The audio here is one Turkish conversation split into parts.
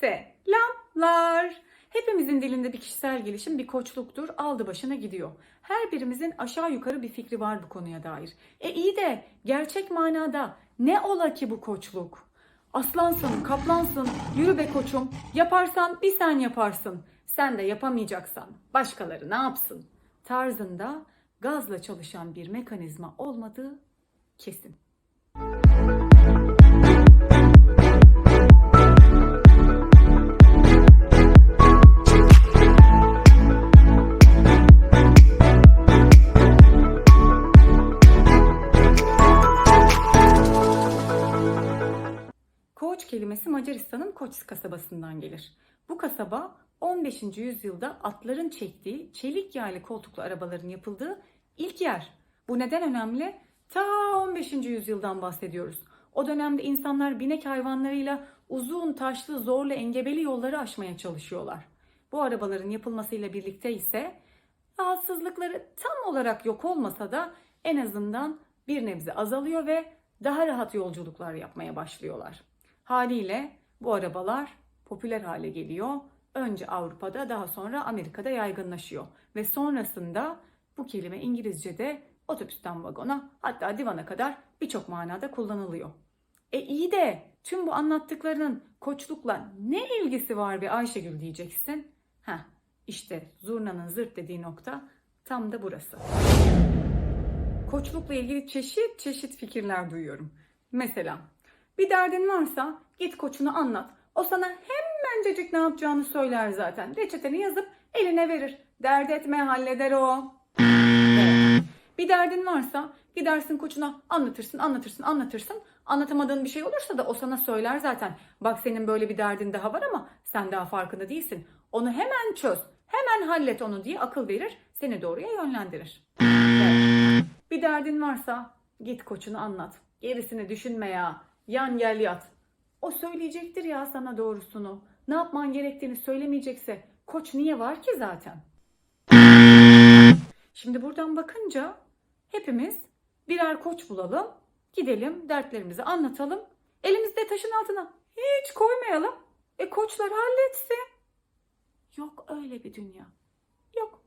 Selamlar. Hepimizin dilinde bir kişisel gelişim bir koçluktur. Aldı başına gidiyor. Her birimizin aşağı yukarı bir fikri var bu konuya dair. E iyi de gerçek manada ne ola ki bu koçluk? Aslansın, kaplansın, yürü be koçum. Yaparsan bir sen yaparsın. Sen de yapamayacaksan başkaları ne yapsın? Tarzında gazla çalışan bir mekanizma olmadığı kesin. Koç kasabasından gelir. Bu kasaba 15. yüzyılda atların çektiği çelik yaylı koltuklu arabaların yapıldığı ilk yer. Bu neden önemli? Ta 15. yüzyıldan bahsediyoruz. O dönemde insanlar binek hayvanlarıyla uzun, taşlı, zorlu, engebeli yolları aşmaya çalışıyorlar. Bu arabaların yapılmasıyla birlikte ise rahatsızlıkları tam olarak yok olmasa da en azından bir nebze azalıyor ve daha rahat yolculuklar yapmaya başlıyorlar. Haliyle bu arabalar popüler hale geliyor. Önce Avrupa'da daha sonra Amerika'da yaygınlaşıyor. Ve sonrasında bu kelime İngilizce'de otobüsten vagona hatta divana kadar birçok manada kullanılıyor. E iyi de tüm bu anlattıklarının koçlukla ne ilgisi var bir Ayşegül diyeceksin. Heh işte zurnanın zırt dediği nokta tam da burası. Koçlukla ilgili çeşit çeşit fikirler duyuyorum. Mesela bir derdin varsa git koçuna anlat. O sana hemencecik ne yapacağını söyler zaten. Reçeteni yazıp eline verir. Dert etme halleder o. Bir derdin varsa gidersin koçuna anlatırsın anlatırsın anlatırsın. Anlatamadığın bir şey olursa da o sana söyler zaten. Bak senin böyle bir derdin daha var ama sen daha farkında değilsin. Onu hemen çöz. Hemen hallet onu diye akıl verir. Seni doğruya yönlendirir. Evet. Bir derdin varsa git koçuna anlat. Gerisini düşünme ya. Yan gel yat. O söyleyecektir ya sana doğrusunu. Ne yapman gerektiğini söylemeyecekse koç niye var ki zaten? Şimdi buradan bakınca hepimiz birer koç bulalım. Gidelim dertlerimizi anlatalım. Elimizde taşın altına hiç koymayalım. E koçlar halletsin. Yok öyle bir dünya. Yok.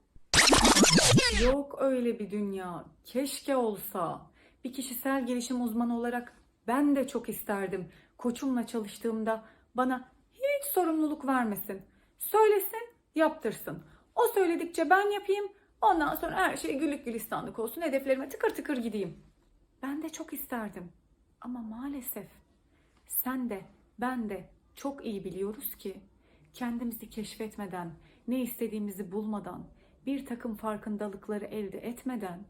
Yok öyle bir dünya. Keşke olsa. Bir kişisel gelişim uzmanı olarak ben de çok isterdim. Koçumla çalıştığımda bana hiç sorumluluk vermesin. Söylesin, yaptırsın. O söyledikçe ben yapayım. Ondan sonra her şey güllük gülistanlık olsun. Hedeflerime tıkır tıkır gideyim. Ben de çok isterdim. Ama maalesef sen de ben de çok iyi biliyoruz ki kendimizi keşfetmeden, ne istediğimizi bulmadan, bir takım farkındalıkları elde etmeden,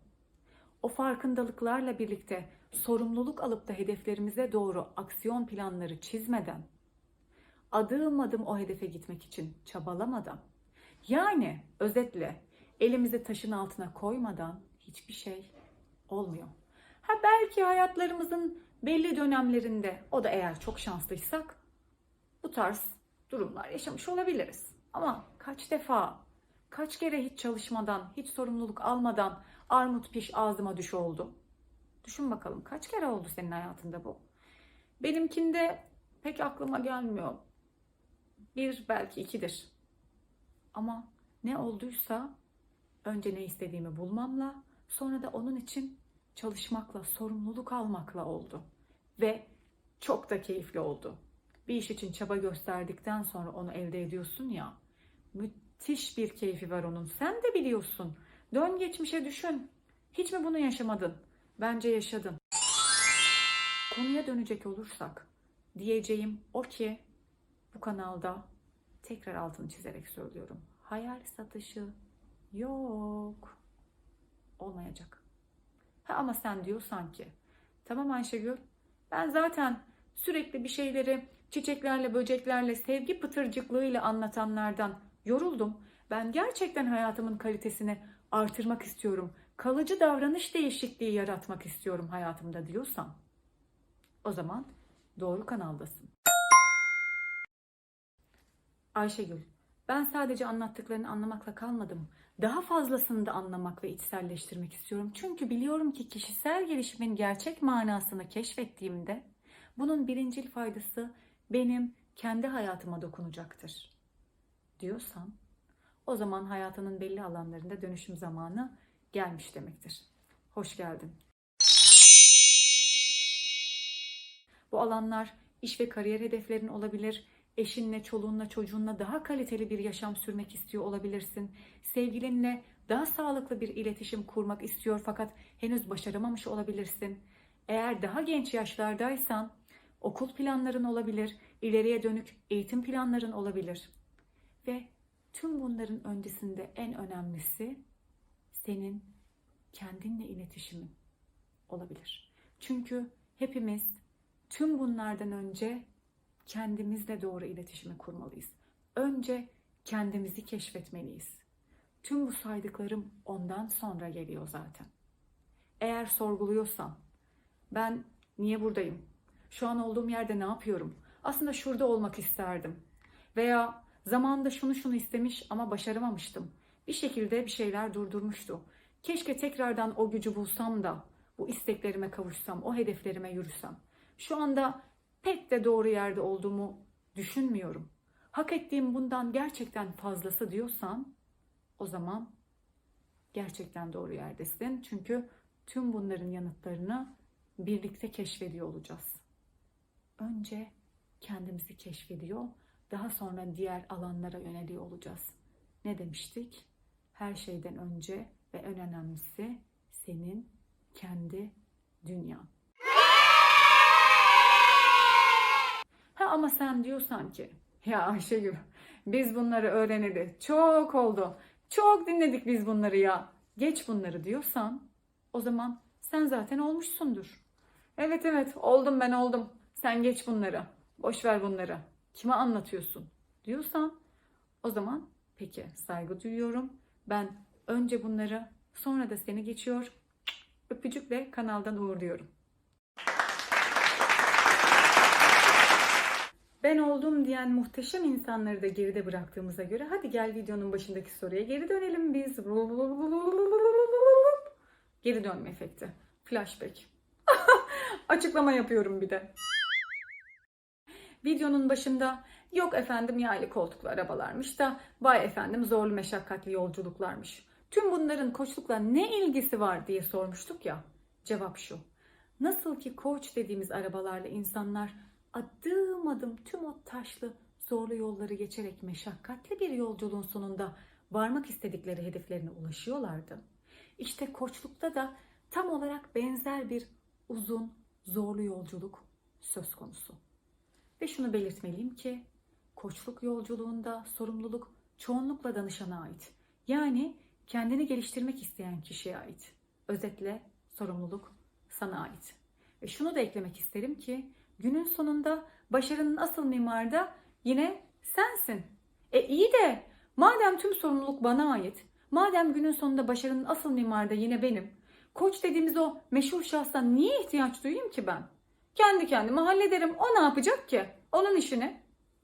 o farkındalıklarla birlikte sorumluluk alıp da hedeflerimize doğru aksiyon planları çizmeden, adım adım o hedefe gitmek için çabalamadan, yani özetle elimizi taşın altına koymadan hiçbir şey olmuyor. Ha belki hayatlarımızın belli dönemlerinde o da eğer çok şanslıysak bu tarz durumlar yaşamış olabiliriz. Ama kaç defa, kaç kere hiç çalışmadan, hiç sorumluluk almadan armut piş ağzıma düş oldu. Düşün bakalım kaç kere oldu senin hayatında bu? Benimkinde pek aklıma gelmiyor. Bir belki ikidir. Ama ne olduysa önce ne istediğimi bulmamla sonra da onun için çalışmakla, sorumluluk almakla oldu. Ve çok da keyifli oldu. Bir iş için çaba gösterdikten sonra onu elde ediyorsun ya. Müthiş bir keyfi var onun. Sen de biliyorsun. Dön geçmişe düşün. Hiç mi bunu yaşamadın? Bence yaşadın. Konuya dönecek olursak diyeceğim o ki bu kanalda tekrar altını çizerek söylüyorum. Hayal satışı yok. Olmayacak. Ha ama sen diyorsan ki tamam Ayşegül ben zaten sürekli bir şeyleri çiçeklerle, böceklerle, sevgi pıtırcıklığıyla anlatanlardan yoruldum. Ben gerçekten hayatımın kalitesini artırmak istiyorum. Kalıcı davranış değişikliği yaratmak istiyorum hayatımda diyorsan o zaman doğru kanaldasın. Ayşegül, ben sadece anlattıklarını anlamakla kalmadım. Daha fazlasını da anlamak ve içselleştirmek istiyorum. Çünkü biliyorum ki kişisel gelişimin gerçek manasını keşfettiğimde bunun birincil faydası benim kendi hayatıma dokunacaktır diyorsan o zaman hayatının belli alanlarında dönüşüm zamanı gelmiş demektir. Hoş geldin. Bu alanlar iş ve kariyer hedeflerin olabilir. Eşinle, çoluğunla, çocuğunla daha kaliteli bir yaşam sürmek istiyor olabilirsin. Sevgilinle daha sağlıklı bir iletişim kurmak istiyor fakat henüz başaramamış olabilirsin. Eğer daha genç yaşlardaysan okul planların olabilir, ileriye dönük eğitim planların olabilir. Ve tüm bunların öncesinde en önemlisi senin kendinle iletişimin olabilir. Çünkü hepimiz tüm bunlardan önce kendimizle doğru iletişimi kurmalıyız. Önce kendimizi keşfetmeliyiz. Tüm bu saydıklarım ondan sonra geliyor zaten. Eğer sorguluyorsan ben niye buradayım? Şu an olduğum yerde ne yapıyorum? Aslında şurada olmak isterdim. Veya zamanında şunu şunu istemiş ama başaramamıştım. Bir şekilde bir şeyler durdurmuştu. Keşke tekrardan o gücü bulsam da bu isteklerime kavuşsam, o hedeflerime yürüsem. Şu anda pek de doğru yerde olduğumu düşünmüyorum. Hak ettiğim bundan gerçekten fazlası diyorsan o zaman gerçekten doğru yerdesin. Çünkü tüm bunların yanıtlarını birlikte keşfediyor olacağız. Önce kendimizi keşfediyor, daha sonra diğer alanlara yöneliyor olacağız. Ne demiştik? Her şeyden önce ve en önemlisi senin kendi dünyan. Ha ama sen diyorsan ki ya Ayşegül biz bunları öğreneli çok oldu. Çok dinledik biz bunları ya. Geç bunları diyorsan o zaman sen zaten olmuşsundur. Evet evet oldum ben oldum. Sen geç bunları. Boş ver bunları. Kime anlatıyorsun diyorsan o zaman peki saygı duyuyorum. Ben önce bunları sonra da seni geçiyor. Öpücükle kanaldan uğurluyorum. Ben oldum diyen muhteşem insanları da geride bıraktığımıza göre hadi gel videonun başındaki soruya geri dönelim biz. Geri dönme efekti. Flashback. Açıklama yapıyorum bir de. Videonun başında yok efendim yaylı koltuklu arabalarmış da vay efendim zorlu meşakkatli yolculuklarmış. Tüm bunların koçlukla ne ilgisi var diye sormuştuk ya. Cevap şu. Nasıl ki koç dediğimiz arabalarla insanlar adım adım tüm o taşlı zorlu yolları geçerek meşakkatli bir yolculuğun sonunda varmak istedikleri hedeflerine ulaşıyorlardı. İşte koçlukta da tam olarak benzer bir uzun, zorlu yolculuk söz konusu. Ve şunu belirtmeliyim ki koçluk yolculuğunda sorumluluk çoğunlukla danışana ait. Yani kendini geliştirmek isteyen kişiye ait. Özetle sorumluluk sana ait. Ve şunu da eklemek isterim ki günün sonunda başarının asıl mimarı da yine sensin. E iyi de madem tüm sorumluluk bana ait, madem günün sonunda başarının asıl mimarı da yine benim, koç dediğimiz o meşhur şahsa niye ihtiyaç duyayım ki ben? Kendi kendime hallederim. O ne yapacak ki? Onun işini.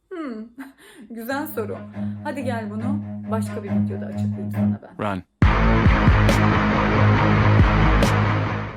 Hmm, güzel soru. Hadi gel bunu başka bir videoda açıklayayım sana ben. Run.